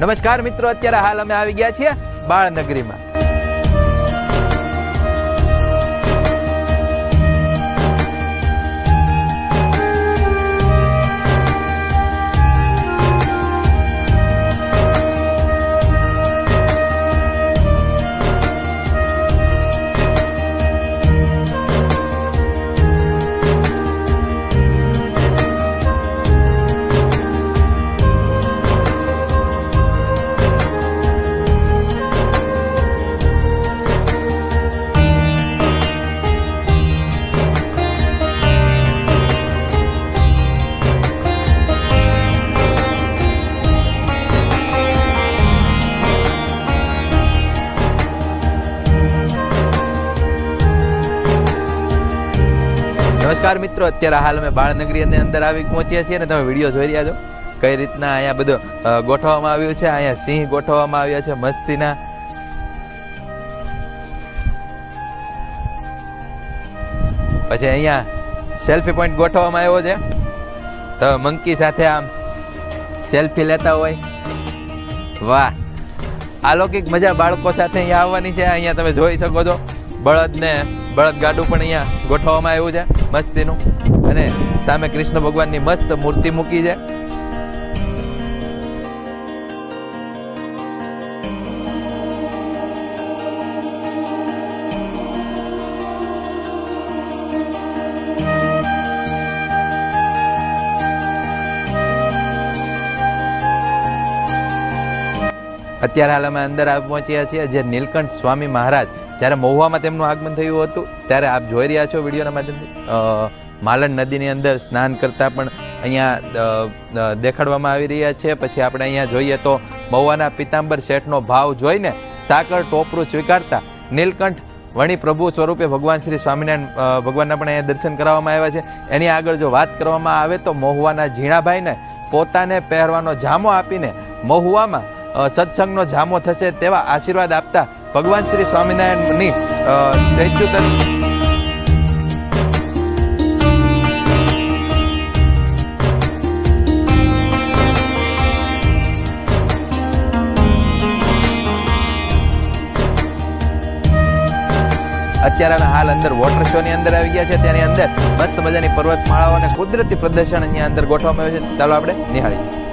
નમસ્કાર મિત્રો અત્યારે હાલ અમે આવી ગયા છીએ બાળનગરીમાં. નમસ્કાર મિત્રો, અત્યારે હાલ અમે બાળનગરીની અંદર આવી પહોંચ્યા છીએ અને તમે વીડિયો જોઈ રહ્યા છો કઈ રીતના અહીંયા બધું ગોઠવવામાં આવ્યું છે. અહીંયા સિંહ ગોઠવવામાં આવ્યા છે, મસ્તીના. પછી અહીંયા સેલ્ફી પોઈન્ટ ગોઠવવામાં આવ્યો છે. તો મંકી સાથે આમ સેલ્ફી લેતા હોય. વાહ! અલૌકિક મજા બાળકો સાથે અહીંયા આવવાની છે. અહીંયા તમે જોઈ શકો છો. બળદ ને બળદ ગાડું પણ અહીંયા ગોઠવવામાં આવ્યું છે. મસ્તીનું. અને સામે કૃષ્ણ ભગવાનની મસ્ત મૂર્તિ મૂકી છે. અત્યારે હાલ અમે અંદર આવી પહોંચ્યા છીએ, જે નીલકંઠ સ્વામી મહારાજ જ્યારે મહુવામાં તેમનું આગમન થયું હતું, ત્યારે આપ જોઈ રહ્યા છો વિડીયોના માધ્યમથી. માલણ નદીની અંદર સ્નાન કરતાં પણ અહીંયા દેખાડવામાં આવી રહ્યા છે. પછી આપણે અહીંયા જોઈએ તો મહુવાના પિતાંબર શેઠનો ભાવ જોઈને સાકર ટોપરું સ્વીકારતા નીલકંઠ વણી પ્રભુ સ્વરૂપે ભગવાન શ્રી સ્વામિનારાયણ ભગવાનના પણ અહીંયા દર્શન કરાવવામાં આવ્યા છે. એની આગળ જો વાત કરવામાં આવે તો મહુવાના ઝીણાભાઈને પોતાને પહેરવાનો જામો આપીને મહુવામાં સત્સંગનો જામો થશે તેવા આશીર્વાદ આપતા ભગવાન શ્રી સ્વામિનારાયણની સ્ટેચ્યુ અત્યારે હાલ અંદર વોટર શો ની અંદર આવી ગયા છે. તેની અંદર મસ્ત મજાની પર્વતમાળાઓ અને કુદરતી પ્રદર્શન અહીંયા અંદર ગોઠવવામાં આવ્યું છે. ચાલો આપણે નિહાળીએ.